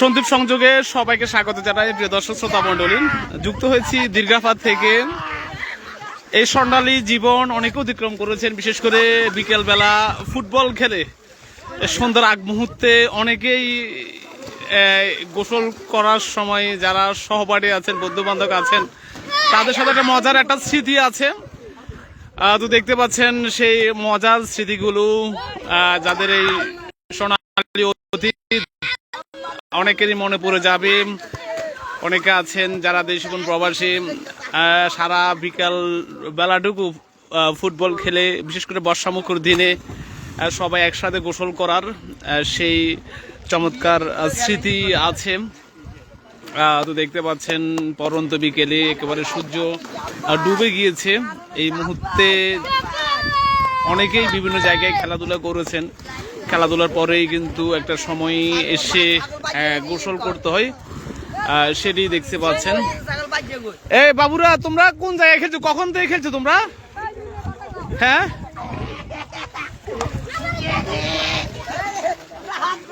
সন্দীপ সংযোগে সবাইকে স্বাগত জানাই, প্রিয় দর্শক, শ্রোতা মণ্ডলী। যুক্ত হয়েছি দীর্ঘাপাত থেকে। এই স্বর্ণালী জীবন অনেকে অতিক্রম করেছেন, বিশেষ করে বিকেলবেলা ফুটবল খেলে। সন্ধ্যার আগ মুহূর্তে অনেকেই গোসল করার সময় যারা সহপাঠী আছেন বন্ধু বান্ধব আছেন, তাদের সাথে একটা মজার একটা স্মৃতি আছে। তো দেখতে পাচ্ছেন সেই মজার স্মৃতিগুলো যাদের এই সোনালী অতীত অনেকেরই মনে পড়ে যাবে, অনেকে আছেন যারা দেশ এবং প্রবাসী সারা বিকাল বেলাটুকু ফুটবল খেলে, বিশেষ করে বর্ষামুখর দিনে সবাই একসাথে গোসল করার সেই চমৎকার স্মৃতি আছে। তো দেখতে পাচ্ছেন, পরন্ত বিকেলে একেবারে সূর্য ডুবে গিয়েছে। এই মুহূর্তে অনেকেই বিভিন্ন জায়গায় খেলাধুলা করেছেন। খেলাধুলার পরেই কিন্তু একটা সময় এসে গোসল করতে হয়। সেটি দেখতে পাচ্ছেন। এই বাবুরা তোমরা কোন জায়গায় খেলছো? কখন থেকে খেলছো তোমরা? হ্যাঁ?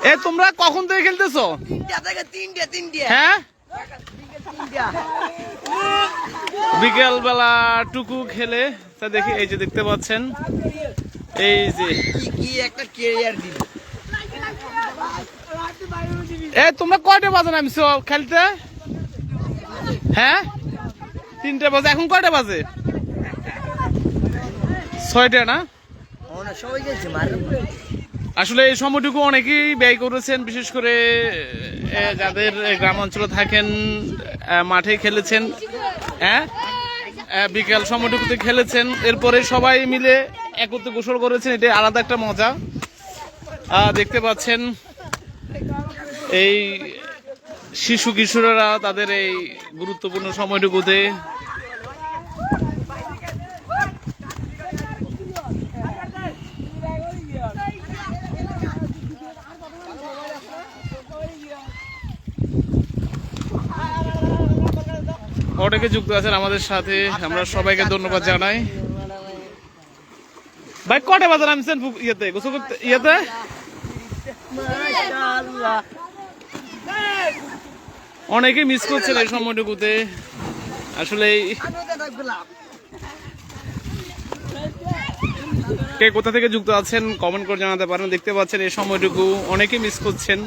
এ তোমরা কখন থেকে খেলতেছো? তিনটে তিনটে হ্যাঁ? বিকেল বেলা টুকু খেলে তা দেখি এই যে দেখতে পাচ্ছেন। এই যে। কি একটা কেরিয়ার দিল এ তোমরা কয়টা বাজে নামছো খেলতে? হ্যাঁ? তিনটে বাজে এখন কয়টা বাজে? ছয়টা না? আসলে এই সময়টুকু অনেকেই ব্যয় করেছেন বিশেষ করে যাদের গ্রাম অঞ্চলে থাকেন মাঠে খেলেছেন হ্যাঁ? বিকেল সময়টুকুতে খেলেছেন এরপরে সবাই মিলে একত্রে গোসল করেছেন এটা আলাদা একটা মজা। দেখতে পাচ্ছেন এই শিশু কিশোরেরা তাদের এই গুরুত্বপূর্ণ সময়টুকুতে অনেকে যুক্ত আছেন আমাদের সাথে। আমরা সবাইকে ধন্যবাদ জানাই। ভাই কটা বাজার পু- ইয়েতে গোসল করতে ইয়েতে? অনেকে মিস করছেন এই সময়টুকুতে। আসলে এই- কে কোথা থেকে যুক্ত আছেন কমেন্ট করে জানাতে পারেন। দেখতে পাচ্ছেন এই সময়টুকু অনেকে মিস করছেন.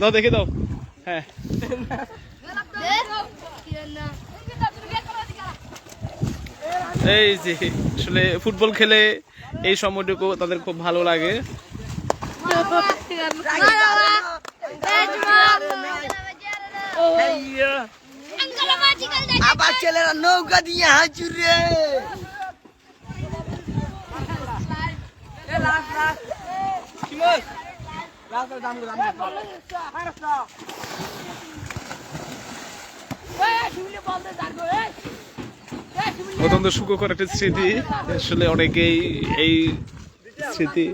দাও দেখে দাও। হ্যাঁ. এই যে আসলে ফুটবল খেলে এই সময়টুকু তাদের খুব ভালো লাগে. আবার ছেলেরা নৌকা দিয়ে হাঁচুরে অত্যন্ত সুখকর একটা স্মৃতি। আসলে অনেকেই এই স্মৃতি